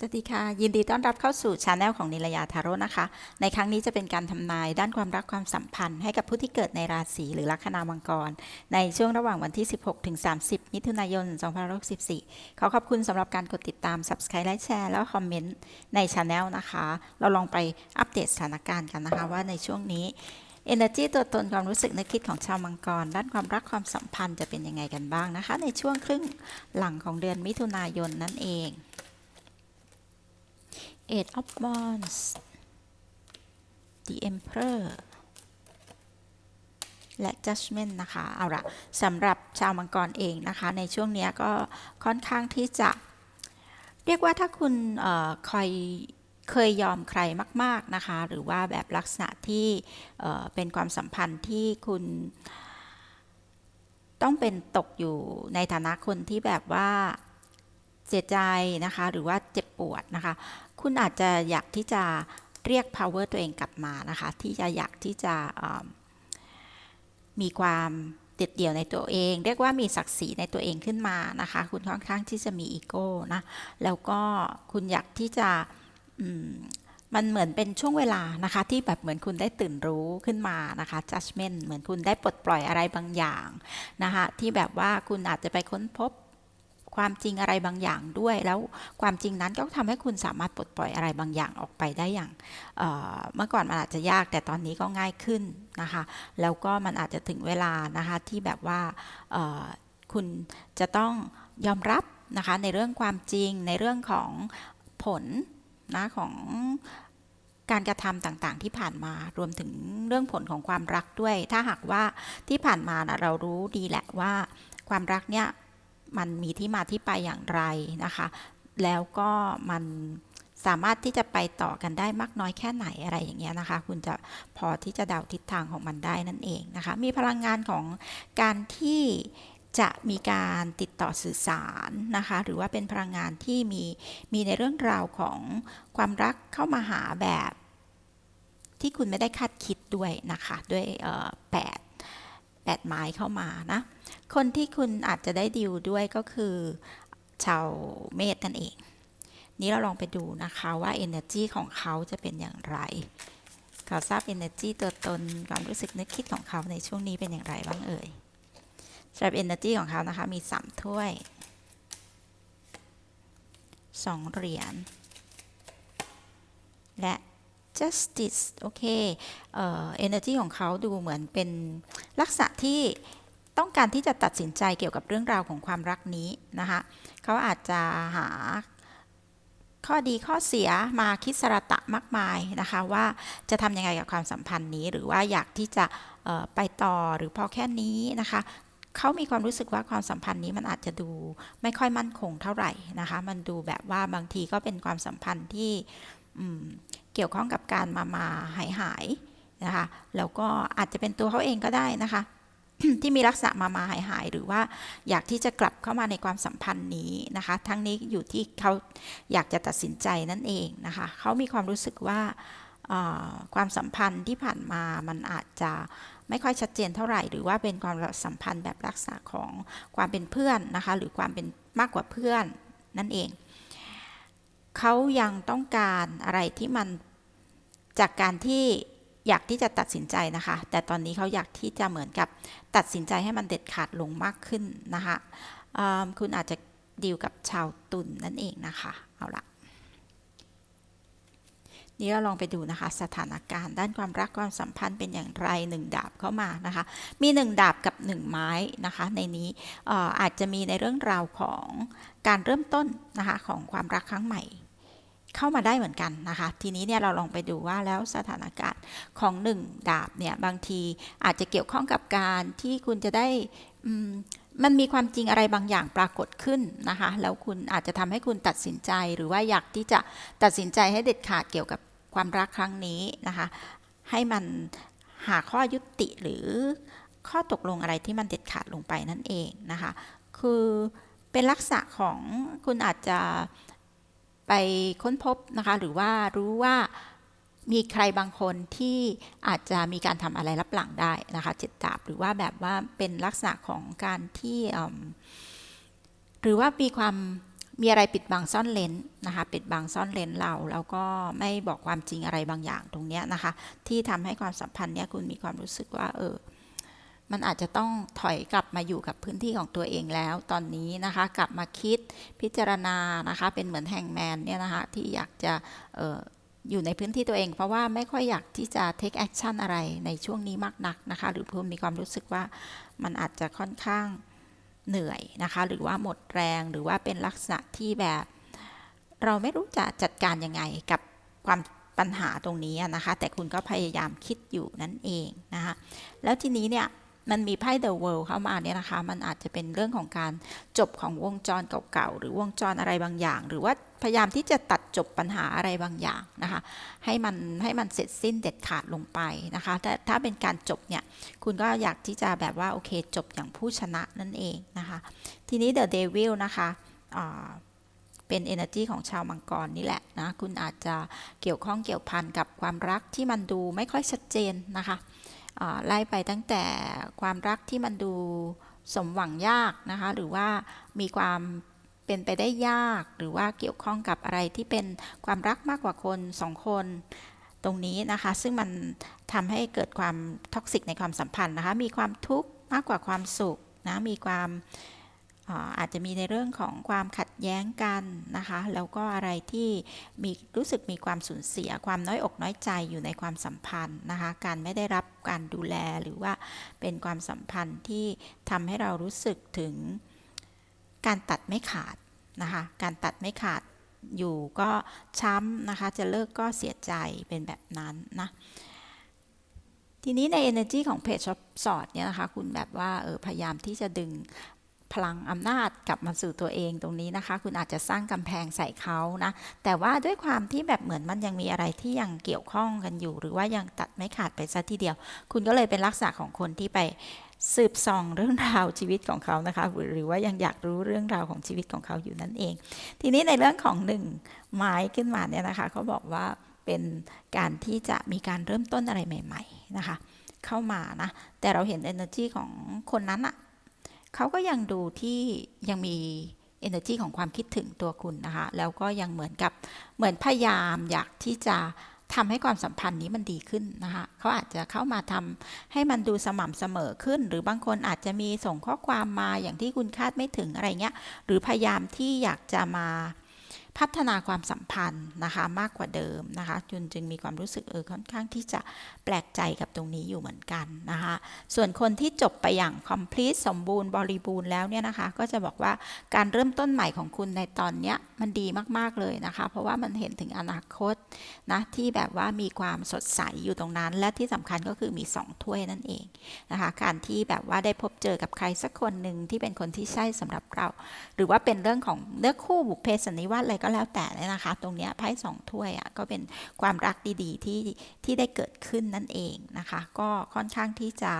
สวัสดีค่ะ ยินดีต้อนรับเข้าสู่ช anel ของนิลยาทาโร่นะคะ ในครั้งนี้จะเป็นการทำนายด้านความรักความสัมพันธ์ ให้กับผู้ที่เกิดในราศีหรือลัคนามังกร ในช่วงระหว่างวันที่ 16ถึง30 มิถุนายน 2564 ขอขอบคุณสำหรับการกดติดตาม subscribe และแชร์แล้วคอมเมนต์ในช anel นะคะ เราลองไปอัปเดตสถานการณ์กันนะคะว่าในช่วงนี้ Energy ตัวตนความรู้สึกนึกคิดของชาวมังกร ด้านความรักความสัมพันธ์จะเป็นยังไงกันบ้างนะคะ ในช่วงครึ่งหลังของเดือนมิถุนายนนั่นเอง Eight of Wands The Emperor และ Judgment นะคะ เอาละสำหรับชาวมังกรเองนะคะ ในช่วงนี้ก็ค่อนข้างที่จะ เรียกว่าถ้าคุณออคอยเคยยอมใครมาก ๆ นะคะ หรือว่าแบบลักษณะที่เอ่อเป็นความสัมพันธ์ที่คุณต้องเป็นตกอยู่ในฐานะคนที่แบบว่า เสียใจนะคะ หรือว่าเจ็บปวดนะคะ คุณอาจจะอยากที่จะเรียก power ตัวเองกลับมานะคะ ที่จะอยากที่จะมีความเด็ดเดี่ยวในตัวเอง เรียกว่ามีศักดิ์ศรีในตัวเองขึ้นมานะคะ คุณค่อนข้างที่จะมีอีโก้นะแล้วก็คุณอยากที่จะมมันเหมือนเป็นช่วงเวลานะคะ ที่แบบเหมือนคุณได้ตื่นรู้ขึ้นมานะคะ judgment เหมือนคุณได้ปลดปล่อยอะไรบางอย่างนะคะ ที่แบบว่าคุณอาจจะไปค้นพบ ความจริงอะไรบางอย่างด้วย แล้วความจริงนั้นก็ทำให้คุณสามารถปลดปล่อยอะไรบางอย่างออกไปได้อย่างเเมื่อก่อนมันอาจจะยากแต่ตอนนี้ก็ง่ายขึ้นนะคะ แล้วก็มันอาจจะถึงเวลานะคะที่แบบว่าคุณจะต้องยอมรับนะคะในเรื่องความจริงในเรื่องของผลนะของการกระทำต่างๆ ที่ผ่านมารวมถึงเรื่องผลของความรักด้วย ถ้าหากว่าที่ผ่านมานะเรารู้ดีแหละว่า ความรักเนี่ย มันมีที่มาที่ไปอย่างไรนะคะ แล้วก็มันสามารถที่จะไปต่อกันได้มากน้อยแค่ไหนอะไรอย่างเงี้ยนะคะ คุณจะพอที่จะเดาทิศทางของมันได้นั่นเองนะคะ มีพลังงานของการที่จะมีการติดต่อสื่อสารนะคะ หรือว่าเป็นพลังงานที่มีมีในเรื่องราวของความรักเข้ามาหาแบบที่คุณไม่ได้คาดคิดด้วยนะคะ ด้วยแปด แปดไม้เข้ามานะ คนที่คุณอาจจะได้ดิวด้วยก็คือชาวเมษนั่นเอง นี้เราลองไปดูนะคะว่า Energy ของเขาจะเป็นอย่างไรขอทราบ Energy ตัวตนความรู้สึกนึกคิดของเขาในช่วงนี้เป็นอย่างไรบ้างเอ่ยสำหรับ Energy ของเขานะคะ มีสามถ้วยสองเหรียญและ justice โอเคเอ่อ energy ของเขาดูเหมือนเป็นลักษณะที่ต้องการที่จะตัดสินใจเกี่ยวกับเรื่องราวของความรักนี้นะคะเขาอาจจะหาข้อดีข้อเสียมาคิดสระตะมากมายนะคะว่าจะทำยังไงกับความสัมพันธ์นี้ หรือว่าอยากที่จะไปต่อหรือพอแค่นี้นะคะเขามีความรู้สึกว่าความสัมพันธ์นี้มันอาจจะดูไม่ค่อยมั่นคงเท่าไหร่นะคะ มันดูแบบว่าบางทีก็เป็นความสัมพันธ์ที่ เกี่ยวข้องกับการมามาหายหายนะคะแล้วก็อาจจะเป็นตัวเขาเองก็ได้นะคะ ที่มีลักษณะมามาหายหายหรือว่าอยากที่จะกลับเข้ามาในความสัมพันธ์นี้นะคะ ทั้งนี้อยู่ที่เขาอยากจะตัดสินใจนั่นเองนะคะเขามีความรู้สึกว่าความสัมพันธ์ที่ผ่านมามันอาจจะไม่ค่อยชัดเจนเท่าไหร่ หรือว่าเป็นความสัมพันธ์แบบลักษณะของความเป็นเพื่อนนะคะ หรือความเป็นมากกว่าเพื่อนนั่นเอง เขายังต้องการอะไรที่มัน จากการที่อยากที่จะตัดสินใจนะคะ แต่ตอนนี้เขาอยากที่จะเหมือนกับตัดสินใจให้มันเด็ดขาดลงมากขึ้นนะคะคุณอาจจะดีลกับชาวตุลนนั่นเองนะคะ เอาละนี่เราลองไปดูนะคะ สถานการณ์ด้านความรักความสัมพันธ์เป็นอย่างไรหนึ่งดาบเข้ามานะคะ มีหนึ่งดาบกับหนึ่งไม้นะคะ ในนี้เอ่ออาจจะมีในเรื่องราวของการเริ่มต้นนะคะของความรักครั้งใหม่ เข้ามาได้เหมือนกันนะคะ ทีนี้เนี่ยเราลองไปดูว่าแล้วสถานการณ์ของหนึ่งดาบเนี่ยบางทีอาจจะเกี่ยวข้องกับการที่คุณจะได้มมันมีความจริงอะไรบางอย่างปรากฏขึ้นนะคะ แล้วคุณอาจจะทำให้คุณตัดสินใจหรือว่าอยากที่จะตัดสินใจให้เด็ดขาดเกี่ยวกับความรักครั้งนี้นะคะ ให้มันหาข้อยุติหรือข้อตกลงอะไรที่มันเด็ดขาดลงไปนั่นเองนะคะ คือเป็นลักษณะของคุณอาจจะ ไปค้นพบนะคะ หรือว่ารู้ว่ามีใครบางคนที่อาจจะมีการทำอะไรรับหลังได้นะคะเจ็ดดาบหรือว่าแบบว่าเป็นลักษณะของการที่หรือว่ามีความมีอะไรปิดบังซ่อนเลนนะคะปิดบังซ่อนเลนเราแล้วก็ไม่บอกความจริงอะไรบางอย่างตรงเนี้ยนะคะ ที่ทำให้ความสัมพันธ์เนี้ยคุณมีความรู้สึกว่าเออ มันอาจจะต้องถอยกลับมาอยู่กับพื้นที่ของตัวเองแล้ว ตอนนี้นะคะกลับมาคิดพิจารณานะคะเป็นเหมือนแฮงแมนเนี่ยนะคะที่อยากจะอออยู่ในพื้นที่ตัวเอง เพราะว่าไม่ค่อยอยากที่จะ take action อะไรในช่วงนี้มากนักนะคะหรือคุณมีความรู้สึกว่ามันอาจจะค่อนข้างเหนื่อยนะคะหรือว่าหมดแรงหรือว่าเป็นลักษณะที่แบบ เราไม่รู้จะจัดการยังไงกับความปัญหาตรงนี้นะคะ แต่คุณก็พยายามคิดอยู่นั่นเองนะคะแล้วทีนี้เนี่ย มันมีไพ่ The World เข้ามาเนี่ยนะคะ มันอาจจะเป็นเรื่องของการจบของวงจรเก่าๆ หรือวงจรอะไรบางอย่าง หรือว่าพยายามที่จะตัดจบปัญหาอะไรบางอย่างนะคะ ให้มันให้มันเสร็จสิ้นเด็ดขาดลงไปนะคะแต่ถ้าเป็นการจบเนี่ย คุณก็อยากที่จะแบบว่าโอเคจบอย่างผู้ชนะนั่นเองนะคะ ทีนี้ The Devil นะคะเป็น energy ของชาวมังกรนี่แหละนะ คุณอาจจะเกี่ยวข้องเกี่ยวพันกับความรักที่มันดูไม่ค่อยชัดเจนนะคะ ไล่ไปตั้งแต่ความรักที่มันดูสมหวังยากนะคะ หรือว่ามีความเป็นไปได้ยาก หรือว่าเกี่ยวข้องกับอะไรที่เป็นความรักมากกว่าคนสองคนตรงนี้นะคะ ซึ่งมันทำให้เกิดความท็อกซิกในความสัมพันธ์นะคะ มีความทุกข์มากกว่าความสุขนะ มีความ อาจจะมีในเรื่องของความขัดแย้งกันนะคะ แล้วก็อะไรที่มีรู้สึกมีความสูญเสีย ความน้อยอกน้อยใจอยู่ในความสัมพันธ์นะคะ การไม่ได้รับการดูแลหรือว่าเป็นความสัมพันธ์ที่ทำให้เรารู้สึกถึงการตัดไม่ขาดนะคะ การตัดไม่ขาดอยู่ก็ช้ำนะคะ จะเลิกก็เสียใจเป็นแบบนั้นนะทีนี้ใน energy ของเพจช็อปสอดเนี่ยนะคะ คุณแบบว่าเออพยายามที่จะดึง พลังอำนาจกลับมาสู่ตัวเองตรงนี้นะคะ คุณอาจจะสร้างกำแพงใส่เขานะแต่ว่าด้วยความที่แบบเหมือนมันยังมีอะไรที่ยังเกี่ยวข้องกันอยู่ หรือว่ายังตัดไม่ขาดไปซะทีเดียว คุณก็เลยเป็นลักษณะของคนที่ไปสืบส่องเรื่องราวชีวิตของเขานะคะ หรือว่ายังอยากรู้เรื่องราวของชีวิตของเขาอยู่นั่นเอง ทีนี้ในเรื่องของหนึ่งไม้ขึ้นมาเนี่ยนะคะเขาบอกว่าเป็นการที่จะมีการเริ่มต้นอะไรใหม่ ๆนะคะ เข้ามานะแต่เราเห็น energy ของคนนั้นอะ เขาก็ยังดูที่ยังมี energy ของความคิดถึงตัวคุณนะคะ แล้วก็ยังเหมือนกับเหมือนพยายามอยากที่จะทำให้ความสัมพันธ์นี้มันดีขึ้นนะคะเขาอาจจะเข้ามาทำให้มันดูสม่ำเสมอขึ้น หรือบางคนอาจจะมีส่งข้อความมาอย่างที่คุณคาดไม่ถึงอะไรเงี้ย หรือพยายามที่อยากจะมา พัฒนาความสัมพันธ์นะคะมากกว่าเดิมนะคะจนจึงมีความรู้สึกเออค่อนข้างที่จะแปลกใจกับตรงนี้อยู่เหมือนกันนะคะส่วนคนที่จบไปอย่าง complete สมบูรณ์บริบูรณ์แล้วเนี่ยนะคะก็จะบอกว่าการเริ่มต้นใหม่ของคุณในตอนเนี้ยมันดีมากๆเลยนะคะ เพราะว่ามันเห็นถึงอนาคตนะที่แบบว่ามีความสดใสอยู่ตรงนั้น และที่สำคัญก็คือมี 2 ถ้วยนั่นเองนะคะการที่แบบว่าได้พบเจอกับใครสักคนหนึ่งที่เป็นคนที่ใช่สำหรับเรา หรือว่าเป็นเรื่องของเลือกคู่บุพเพสันนิวาสอะไรก็แล้วแต่เนี่ยนะคะ ตรงนี้ไพ่สองถ้วยอะก็เป็นความรักดีๆที่ที่ได้เกิดขึ้นนั่นเองนะคะ ก็ค่อนข้างที่จะ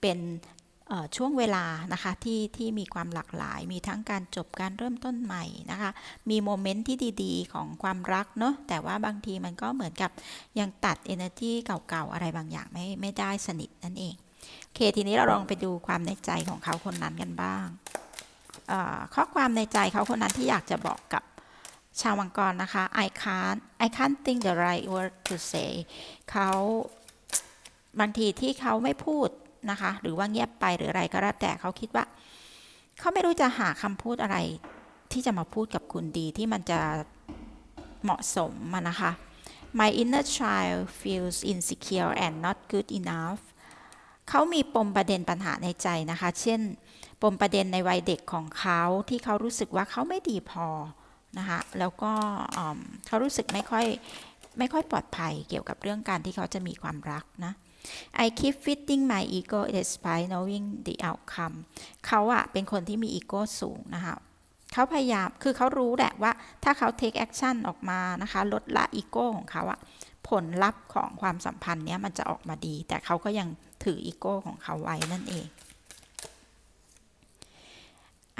เป็นช่วงเวลานะคะที่ที่มีความหลากหลาย มีทั้งการจบการเริ่มต้นใหม่นะคะ มีโมเมนต์ที่ดีๆ ของความรักเนาะแต่ว่าบางทีมันก็เหมือนกับยังตัด energy เก่าๆ อะไรบางอย่างไม่ไม่ได้สนิทนั่นเองโอเคทีนี้เราลองไปดูความในใจของเขาคนนั้นกันบ้างข้อความในใจเขาคนนั้นที่อยากจะบอกกับ ชาวมังกรนะคะ I can't I can't think the right word to say เขาบางทีที่เขาไม่พูดนะคะ หรือว่าเงียบไปหรืออะไรก็แล้วแต่เขาคิดว่า เขาไม่รู้จะหาคำพูดอะไร ที่จะมาพูดกับคุณดีที่มันจะเหมาะสมมานะคะ My inner child feels insecure and not good enough เขามีปมประเด็นปัญหาในใจนะคะ เช่น ปมประเด็นในวัยเด็กของเขาที่เขารู้สึกว่าเขาไม่ดีพอ นะคะแล้วก็เขารู้สึกไม่ค่อยไม่ค่อยปลอดภัยเกี่ยวกับเรื่องการที่เขาจะมีความรักนะ I keep fitting my ego despite knowing the outcome เขาอะเป็นคนที่มีอีโก้สูงนะคะเขาพยายาม คือเขารู้แหละว่าถ้าเขา take action ออกมานะคะ ลดละอีโก้ของเขาอะผลลัพธ์ของความสัมพันธ์เนี้ยมันจะออกมาดี แต่เขาก็ยังถืออีโก้ของเขาไว้นั่นเอง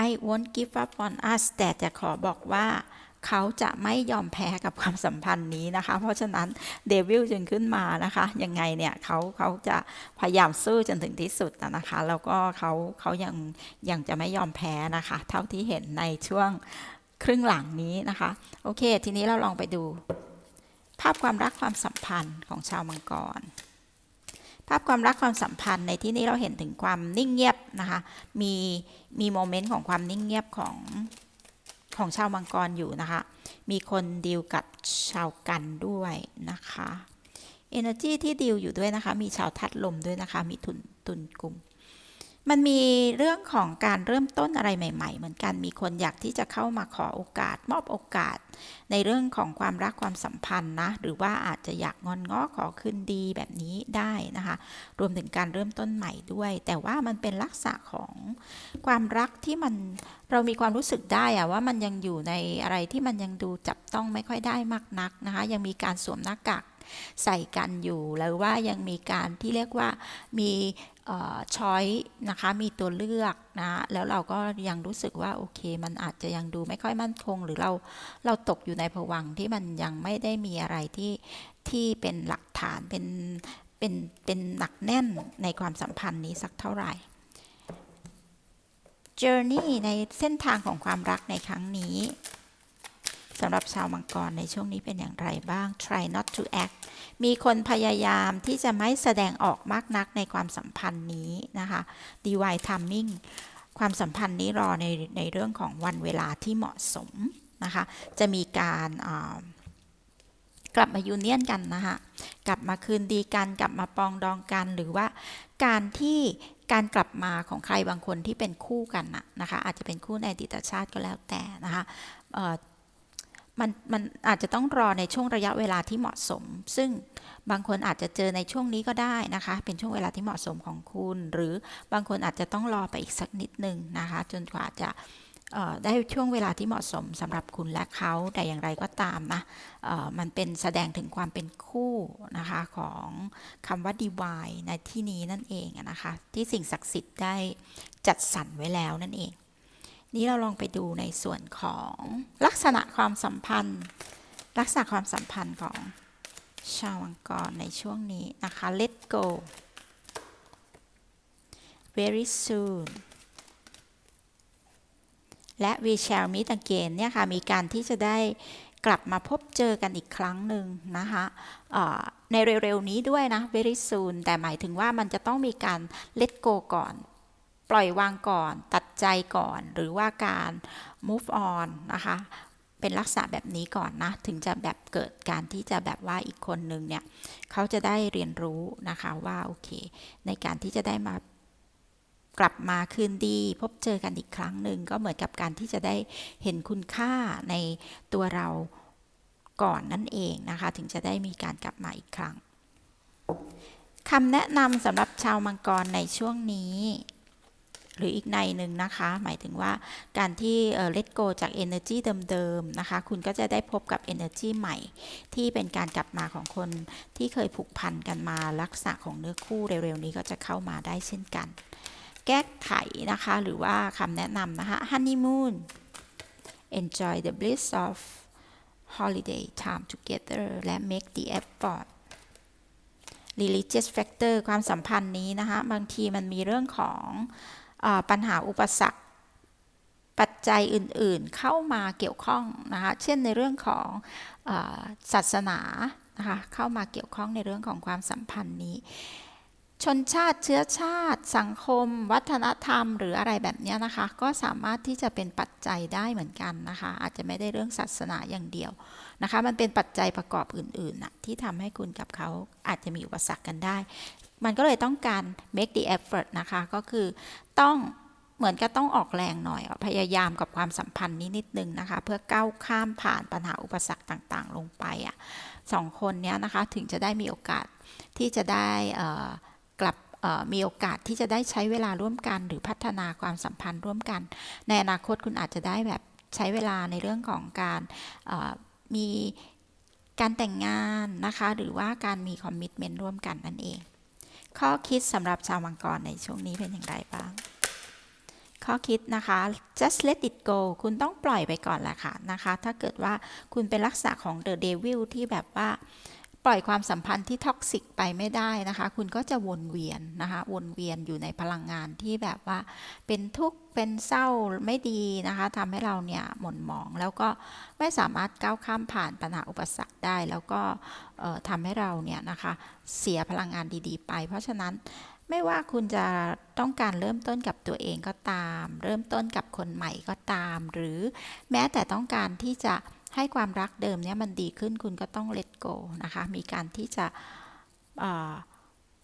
I won't give up on us แต่จะขอบอกว่าเขาจะไม่ยอมแพ้กับความสัมพันธ์นี้นะคะ เพราะฉะนั้นเดวิลจึงขึ้นมานะคะ ยังไงเนี่ยเขาเขาจะพยายามสู้จนถึงที่สุดนะคะ แล้วก็เขาเขายังยังจะไม่ยอมแพ้นะคะ เท่าที่เห็นในช่วงครึ่งหลังนี้นะคะ โอเค ทีนี้เราลองไปดู ภาพความรักความสัมพันธ์ของชาวมังกร ภาพความรักความสัมพันธ์ในที่นี้เราเห็นถึงความนิ่งเงียบนะคะ มีมีโมเมนต์ของความนิ่งเงียบของของชาวมังกรอยู่นะคะ มีคนดีลกับชาวกันด้วยนะคะ Energy ที่ดีลอยู่ด้วยนะคะ มีชาวทัดลมด้วยนะคะ มีทุนตุนกลุ่ม มันมีเรื่องของการเริ่มต้นอะไรใหม่ ๆ เหมือนกัน มีคนอยากที่จะเข้ามาขอโอกาส มอบโอกาส ในเรื่องของความรักความสัมพันธ์นะ หรือว่าอาจจะอยากงอนง้อขอคืนดีแบบนี้ได้นะคะ รวมถึงการเริ่มต้นใหม่ด้วย แต่ว่ามันเป็นลักษณะของความรักที่มันเรามีความรู้สึกได้อะว่ามันยังอยู่ในอะไรที่มันยังดูจับต้องไม่ค่อยได้มากนักนะคะ ยังมีการสวมหน้ากากใส่กันอยู่ แล้วว่ายังมีการที่เรียกว่ามี ช้อยนะคะมีตัวเลือกนะแล้วเราก็ยังรู้สึกว่าโอเค มันอาจจะยังดูไม่ค่อยมั่นคง หรือเราเราตกอยู่ในภวังที่มันยังไม่ได้มีอะไรที่ที่เป็นหลักฐานเป็นเป็นเป็นหนักแน่นในความสัมพันธ์นี้สักเท่าไหร่ Journey ในเส้นทางของความรักในครั้งนี้ สำหรับชาวมังกรในช่วงนี้เป็นอย่างไรบ้าง try not to act มีคนพยายามที่จะไม่แสดงออกมากนักในความสัมพันธ์นี้นะคะ divine timing ความสัมพันธ์นี้รอในในเรื่องของวันเวลาที่เหมาะสมนะคะ จะมีการกลับมายูเนียนกันนะคะกลับมาคืนดีกัน กลับมาปองดองกัน หรือว่าการที่การกลับมาของใครบางคนที่เป็นคู่กันนะคะ อาจจะเป็นคู่ในอดีตชาติก็แล้วแต่นะคะ มันมันอาจจะต้องรอในช่วงระยะเวลาที่เหมาะสม ซึ่งบางคนอาจจะเจอในช่วงนี้ก็ได้นะคะ เป็นช่วงเวลาที่เหมาะสมของคุณ หรือบางคนอาจจะต้องรอไปอีกสักนิดหนึ่งนะคะ จนกว่าจะได้ช่วงเวลาที่เหมาะสมสำหรับคุณและเขาแต่อย่างไรก็ตามนะมันเป็นแสดงถึงความเป็นคู่นะคะของคำว่า divine ในที่นี้นั่นเองนะคะ ที่สิ่งศักดิ์สิทธิ์ได้จัดสรรไว้แล้วนั่นเอง นี้เราลองไปดูในส่วนของลักษณะความสัมพันธ์ ลักษณะความสัมพันธ์ของชาวมังกรในช่วงนี้นะคะ let go very soon และ we shall meet again เนี่ยค่ะมีการที่จะได้กลับมาพบเจอกันอีกครั้งหนึ่งนะคะในเร็วๆนี้ด้วยนะ very soon แต่หมายถึงว่ามันจะต้องมีการ let go ก่อน ปล่อยวางก่อน ตัดใจก่อน หรือว่าการ move on นะคะ เป็นลักษณะแบบนี้ก่อนนะ ถึงจะแบบเกิดการที่จะแบบว่าอีกคนหนึ่งเนี่ย เขาจะได้เรียนรู้นะคะว่าโอเค ในการที่จะได้มากลับมาคืนดี พบเจอกันอีกครั้งหนึ่งก็เหมือนกับการที่จะได้เห็นคุณค่าในตัวเราก่อนนั่นเองนะคะ ถึงจะได้มีการกลับมาอีกครั้งคำแนะนำสำหรับชาวมังกรในช่วงนี้ หรืออีกในหนึ่งนะคะ หมายถึงว่าการที่เลตโกจาก Energy เดิมๆนะคะ คุณก็จะได้พบกับ Energy ใหม่ ที่เป็นการกลับมาของคนที่เคยผูกพันกันมาลักษณะของเนื้อคู่เร็วๆนี้ก็จะเข้ามาได้เช่นกัน แก้ไขนะคะ หรือว่าคำแนะนำนะคะ Honeymoon enjoy the bliss of holiday time together และ make the effort religious factor ความสัมพันธ์นี้นะคะ บางทีมันมีเรื่องของ ปัญหาอุปสรรคปัจจัยอื่นๆเข้ามาเกี่ยวข้องนะคะเช่นในเรื่องของศาสนานะคะเข้ามาเกี่ยวข้องในเรื่องของความสัมพันธ์นี้ ชนชาติเชื้อชาติ สังคม วัฒนธรรม หรืออะไรแบบนี้นะคะ ก็สามารถที่จะเป็นปัจจัยได้เหมือนกันนะคะ อาจจะไม่ได้เรื่องศาสนาอย่างเดียวนะคะ มันเป็นปัจจัยประกอบอื่นๆนะที่ทำให้คุณกับเขาอาจจะมีอุปสรรคกันได้ มันก็เลยต้องการ make the effort นะคะ ก็คือต้องเหมือนกับต้องออกแรงหน่อย พยายามกับความสัมพันธ์นี้นิดนึงนะคะ เพื่อก้าวข้ามผ่านปัญหาอุปสรรคต่างๆ ลงไปอะสองคนเนี้ยนะคะถึงจะได้มีโอกาสที่จะได้กลับมีโอกาสที่จะได้ใช้เวลาร่วมกัน หรือพัฒนาความสัมพันธ์ร่วมกัน ในอนาคตคุณอาจจะได้แบบใช้เวลาในเรื่องของการมีการแต่งงานนะคะ หรือว่าการมีคอมมิชเมนต์ร่วมกันนั่นเอง ข้อคิดสำหรับชาวมังกรในช่วงนี้เป็นอย่างไรบ้าง ข้อคิดนะคะ just let it go คุณต้องปล่อยไปก่อนแหละค่ะนะคะ ถ้าเกิดว่าคุณเป็นลักษณะของ the devil ที่แบบว่า ปล่อยความสัมพันธ์ที่ท็อกซิกไปไม่ได้นะคะ คุณก็จะวนเวียนนะคะ วนเวียนอยู่ในพลังงานที่แบบว่า เป็นทุกข์เป็นเศร้าไม่ดีนะคะทำให้เราเนี่ยหม่นหมอง แล้วก็ไม่สามารถก้าวข้ามผ่านปัญหาอุปสรรคได้ แล้วก็ทำให้เราเนี่ยนะคะเสียพลังงานดีๆ ไป เพราะฉะนั้นไม่ว่าคุณจะต้องการเริ่มต้นกับตัวเองก็ตาม เริ่มต้นกับคนใหม่ก็ตาม หรือแม้แต่ต้องการที่จะ ให้ความรักเดิมเนี่ยมันดีขึ้นคุณก็ต้อง let go นะคะ มีการที่จะ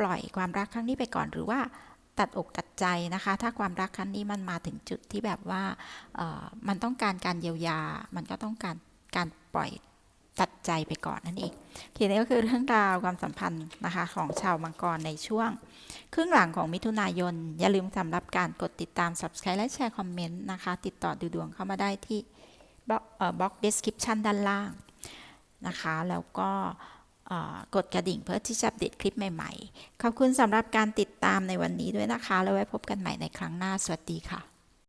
ปล่อยความรักครั้งนี้ไปก่อนหรือว่าตัดอกตัดใจนะคะ ถ้าความรักครั้งนี้มันมาถึงจุดที่แบบว่ามันต้องการการเยียวยา มันก็ต้องการการปล่อยตัดใจไปก่อนนั่นเองทีนี้ก็คือเรื่องราวความสัมพันธ์นะคะของชาวมังกรในช่วง ครึ่งหลังของมิถุนายน อย่าลืมสำหรับการกดติดตาม subscribe และแชร์คอมเมนต์นะคะ ติดต่อดูดวงเข้ามาได้ที่ บล็อก description ด้านล่างนะคะ แล้วก็กดกระดิ่งเพื่อที่จะอัปเดตคลิปใหม่ๆ ขอบคุณสำหรับการติดตามในวันนี้ด้วยนะคะ แล้วไว้พบกันใหม่ในครั้งหน้า สวัสดีค่ะ